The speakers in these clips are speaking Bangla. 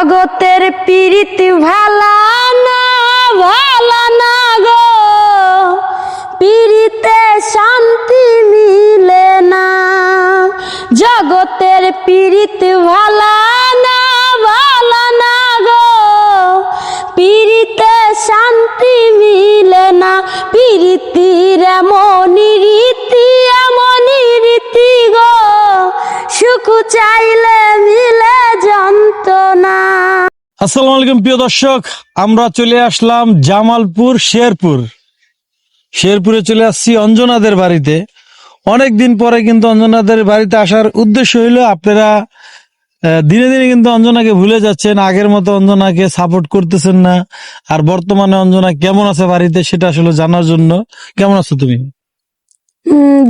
জগতের পীড়িত ভালা না ভালা না গো। পীড়িতে শান্তি মিলে না। জগতের পীড়িত ভালা না ভালা না গো। পীড়িতে শান্তি মিলে না। পীড়িতির এমনই রীতি এমনই রীতি গো। সুখ চাইলে যন্ত্রণা আসসালামু আলাইকুম প্রিয় দর্শক। আমরা চলে আসলাম জামালপুর শেরপুর। শেরপুরে চলে আসছি অঞ্জনাদের বাড়িতে। অনেক দিন পরে কিন্তু অঞ্জনাদের বাড়িতে আসার উদ্দেশ্য হইল আপনারা দিনে দিনে কিন্তু অঞ্জনাকে ভুলে যাচ্ছেন আগের মতো অঞ্জনাকে সাপোর্ট করতেছেন না। আর বর্তমানে অঞ্জনা কেমন আছে বাড়িতে সেটা আসলে জানার জন্য। কেমন আছো তুমি?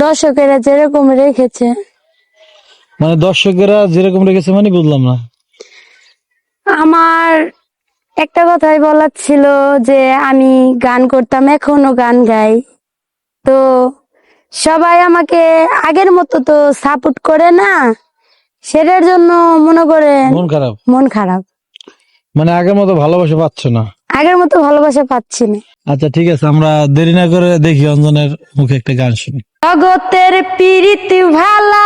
দর্শকেরা যেরকম রেখেছে। মানে দর্শকেরা যেরকম রেখেছে মানে বুঝলাম না। আমার একটা কথাই বলার ছিল যে আমি গান করতাম এখনও গান গাই। তো সবাই আমাকে আগের মতো তো সাপোর্ট করে না সেটার জন্য মনে করে মন খারাপ? মন খারাপ। মানে আগের মতো ভালোবাসা পাচ্ছ না? আগের মতো ভালোবাসা পাচ্ছি না। আচ্ছা ঠিক আছে আমরা দেরি না করে দেখি অঞ্জনের মুখে একটা গান শুনি। জগতের পীড়িত ভালা ভালা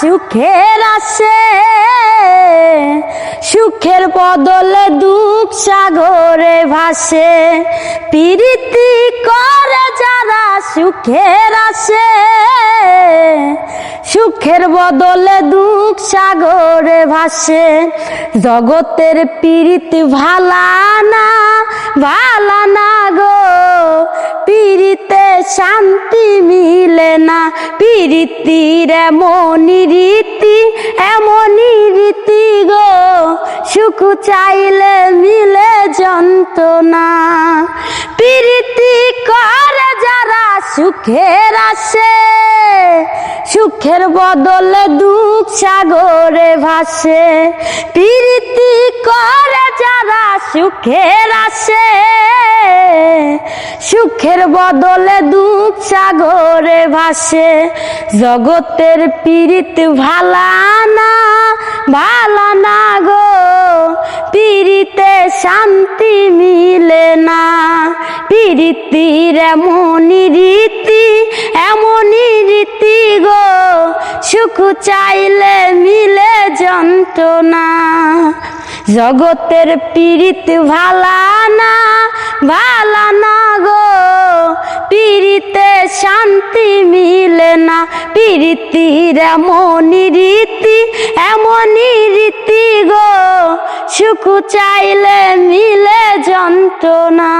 সুখের আসে, সুখের বদলে দুঃখ সাগরে ভাসে। প্রীতি করে যারা সুখের আসে, সুখের বদলে দুঃখ সাগরে ভাসে। জগতের পীড়িত ভালা না ভালা না শান্তি মিলে না পীড়িতির এমনই রীতি এমনই রীতি গো। সুখ চাইলে মিলে যন্ত্রণা। প্রীতি করে যারা সুখের আসে, সুখের বদলে দুঃখ সাগরে ভাসে। প্রীতি করে যারা সুখের আসে সুখের বদলে দুঃখ সাগরে ভাসে। জগতের পীড়িত ভালা না ভালা না গো। পীড়িতে শান্তি মিলে না। পীড়িতির এমনই রীতি এমনই রীতি গো। সুখ চাইলে মিলে যন্ত্রণা। জগতের পীড়িত ভালা না ভালা না গো, পীড়িতে শান্তি মিলে না। পীড়িতির এমনই রীতি এমনই রীতি গো, সুখ চাইলে মিলে যন্ত্রণা।